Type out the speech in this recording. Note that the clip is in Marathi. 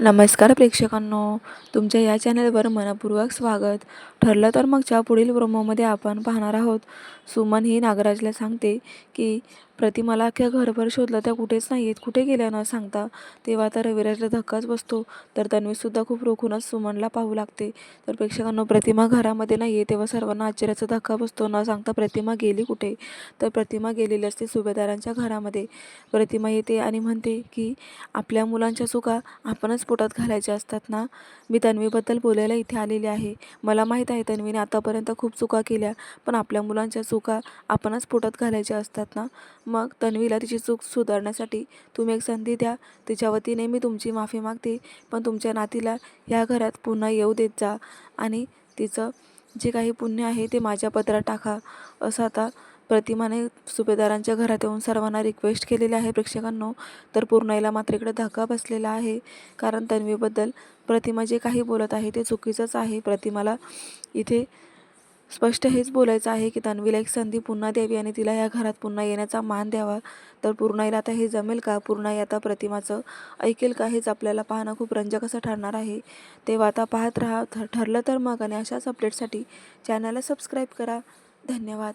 नमस्कार प्रेक्षकांनो तुमच्या या चॅनलवर मनपूर्वक स्वागत. ठरलं तर मगच्या पुढील प्रोमोमध्ये आपण पाहणार आहोत. सुमन ही नागराजला सांगते की प्रतिमाला अख्ख्या घरभर शोधलं त्या कुठेच नाही आहेत कुठे गेल्या न सांगता? तेव्हा तर रविराजला धक्काच बसतो. तर तन्वीसुद्धा खूप रोखूनच सुमनला पाहू लागते. तर प्रेक्षकांनो प्रतिमा घरामध्ये नाही आहे तेव्हा सर्वांना आश्चर्याचा धक्का बसतो. न सांगता प्रतिमा गेली कुठे? तर प्रतिमा गेलेली असते सुभेदारांच्या घरामध्ये. प्रतिमा येते आणि म्हणते की आपल्या मुलांच्या चुका आपणच पोटात घालायच्या असतात ना? मी तन्वीबद्दल बोलायला इथे आलेली आहे. मला माहीत आहे तन्वीने आतापर्यंत खूप चुका केल्या पण आपल्या मुलांच्या चुका आपणच पोटात घालायच्या असतात ना? मग तन्वीला तिची चूक सुधारण्यासाठी तुम्ही एक संधी द्या. तिच्या वतीने मी तुमची माफी मागते पण तुमच्या नातीला ह्या घरात पुन्हा येऊ देत जा आणि तिचं जे काही पुण्य आहे ते माझ्या पत्रात टाका. असं आता प्रतिमाने सुभेदारांच्या घरात येऊन सर्वांना रिक्वेस्ट केलेली आहे प्रेक्षकांनो. तर पूर्णाईला मात्र इकडे धक्का बसलेला आहे. कारण तन्वीबद्दल प्रतिमा जे काही बोलत आहे ते चुकीचंच आहे. प्रतिमाला इथे स्पष्ट हेच बोलायचं आहे की तन्वीला एक संधी पुन्हा द्यावी आणि तिला या घरात पुन्हा येण्याचा मान द्यावा. तर पूर्णाईला आता हे जमेल का? पूर्णाई आता प्रतिमाचं ऐकेल का? हेच आपल्याला पाहणं खूप रंजक असं ठरणार आहे. तेव्हा आता पाहत राहा. ठरलं तर मग आणि अशाच अपडेटसाठी चॅनलला सबस्क्राईब करा. धन्यवाद.